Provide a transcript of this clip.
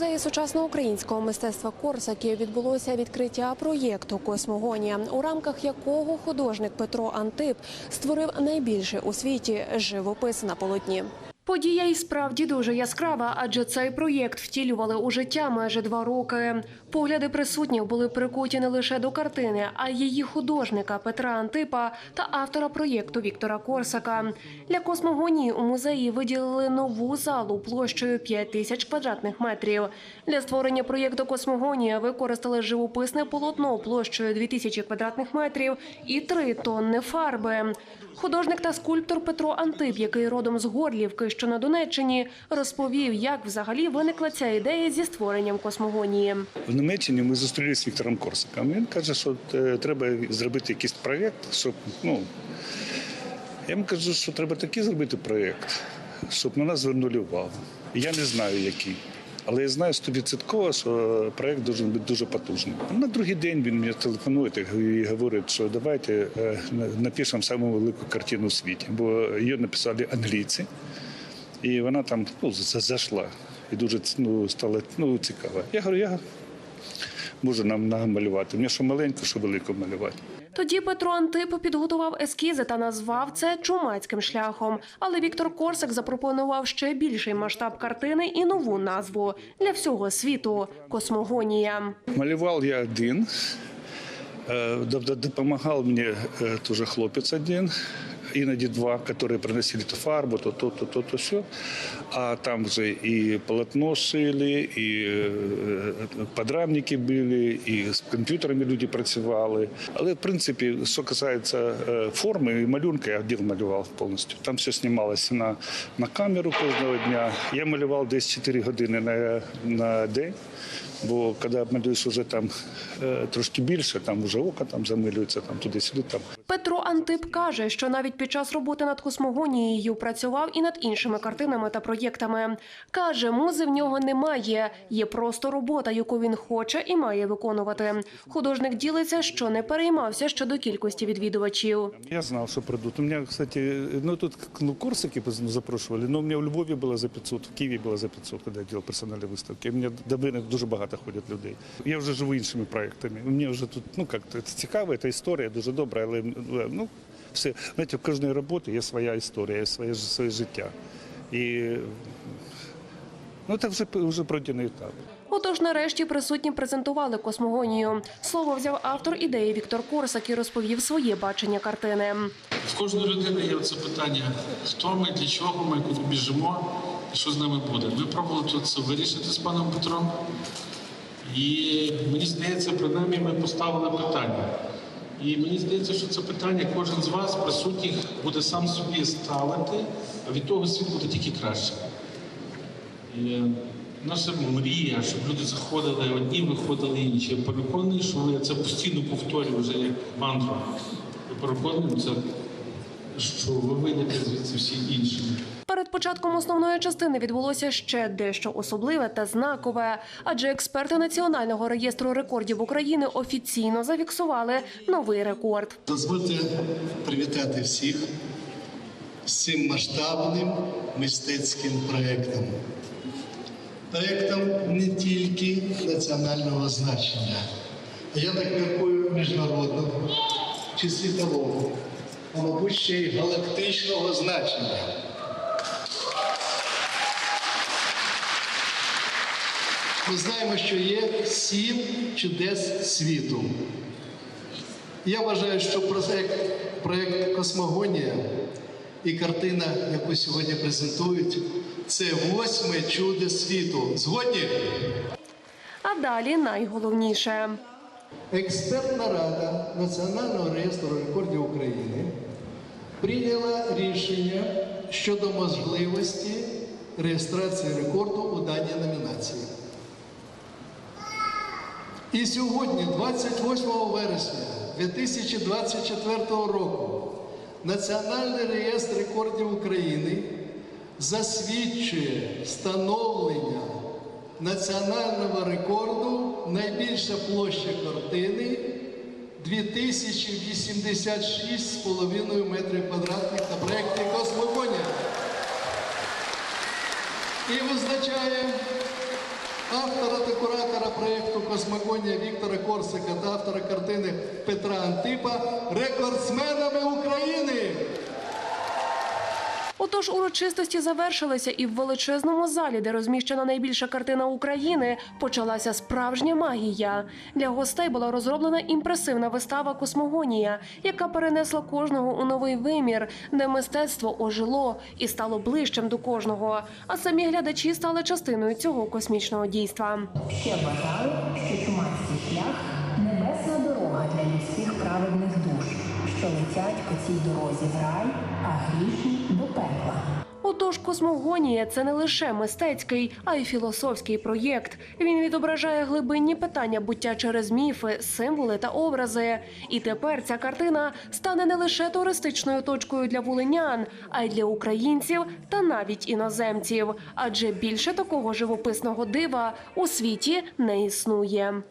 музеї сучасного українського мистецтва Корсаки відбулося відкриття проєкту Космогонія, у рамках якого художник Петро Антип створив найбільший у світі живопис на полотні. Подія і справді дуже яскрава, адже цей проєкт втілювали у життя майже два роки. Погляди присутніх були прикуті не лише до картини, а й її художника Петра Антипа та автора проєкту Віктора Корсака. Для космогонії у музеї виділили нову залу площею 5 тисяч квадратних метрів. Для створення проєкту Космогонія використали живописне полотно площею 2 тисячі квадратних метрів і 3 тонни фарби. Художник та скульптор Петро Антип, який родом з Горлівки, що на Донеччині, розповів, як взагалі виникла ця ідея зі створенням космогонії. В Німеччині ми зустрілися з Віктором Корсаком. Він каже, що е, треба зробити якийсь проєкт, щоб ну я йому кажу, що треба такий зробити проєкт, щоб на нас звернули увагу. Я не знаю, який. Але я знаю стовідсотково, що проєкт дуже бути дуже потужний. На другий день він мені телефонує і говорить, що давайте е, напишемо саму велику картину у світі, бо її написали англійці, і вона там ну, за- зайшла. І дуже ну, стало ну, цікаво. Я говорю, я можу нам намалювати. Мені що маленьку, що велику малювати. Тоді Петро Антип підготував ескізи та назвав це чумацьким шляхом. Але Віктор Корсак запропонував ще більший масштаб картини і нову назву для всього світу космогонія. Малював я один. Е, доп- доп- Допомагав мені е, теж хлопець один. Іноді два, які приносили ту фарбу, то то, то, то, то все. А там вже і полотно шили, і е, подрамники були, і з комп'ютерами люди працювали. Але в принципі, що касається е, форми і малюнка, я один малював повністю. Там все знімалося на, на камеру кожного дня. Я малював десь 4 години на, на день. Бо коли малюєш вже там е, трошки більше, там вже око там замилюється, там туди-сюди. Там Петро Антип каже, що навіть під час роботи над космогонією працював і над іншими картинами та проєктами. Каже, музи в нього немає. Є просто робота, яку він хоче і має виконувати. Художник ділиться, що не переймався щодо кількості відвідувачів. я знав, що прийдуть. У мене, кстати, ну тут ну, Корсаки запрошували, але у мене в Львові було за 500, в Києві було за 500, коли я робив персональні виставки. У мене до мене дуже багато ходять людей. Я вже живу іншими проектами. Мені вже тут ну як це цікаво, це історія дуже добра, але ну все знаєте, в кожної роботи є своя історія, є своє, ж- своє життя. І ну це вже вже пройдений етап. Отож, нарешті присутні презентували космогонію. Слово взяв автор ідеї Віктор Корсак і розповів своє бачення картини. В кожної людини є це питання, хто ми, для чого ми, куди біжимо і що з нами буде. Ми пробували тут це вирішити з паном Петром. І мені здається, принаймні ми поставили питання. І мені здається, що це питання кожен з вас, присутніх, буде сам собі ставити, а від того світ буде тільки краще. І е, наша мрія, щоб люди заходили одні, виходили інші. Я переконаний, що я це постійно повторюю вже як мантру. Я переконаний, що ви вийдете звідси всі інші. Початком основної частини відбулося ще дещо особливе та знакове, адже експерти Національного реєстру рекордів України офіційно зафіксували новий рекорд. Дозвольте привітати всіх з цим масштабним мистецьким проєктом. Проєктом не тільки національного значення, а я так міркую міжнародного чи світового, а мабуть ще й галактичного значення. Ми знаємо, що є сім чудес світу. Я вважаю, що проект, проект Космогонія і картина, яку сьогодні презентують, це восьме чудо світу. Згодні? А далі найголовніше. Експертна рада Національного реєстру рекордів України прийняла рішення щодо можливості реєстрації рекорду у даній номінації. І сьогодні, 28 вересня 2024 року, Національний реєстр рекордів України засвідчує встановлення національного рекорду найбільша площа картини 2086,5 метрів квадратних на проєкті Космогонія. І визначає автора та куратора проєкту Космогонія Віктора Корсика та автора картини Петра Антипа рекордсменами України. Отож, урочистості завершилися, і в величезному залі, де розміщена найбільша картина України, почалася справжня магія. Для гостей була розроблена імпресивна вистава Космогонія, яка перенесла кожного у новий вимір, де мистецтво ожило і стало ближчим до кожного. А самі глядачі стали частиною цього космічного дійства. Ще що чумацький шлях небесна дорога для людських праведних душ, що летять по цій дорозі в рай, а грішні до пекла. Отож, космогонія це не лише мистецький, а й філософський проєкт. Він відображає глибинні питання буття через міфи, символи та образи. І тепер ця картина стане не лише туристичною точкою для волинян, а й для українців та навіть іноземців. Адже більше такого живописного дива у світі не існує.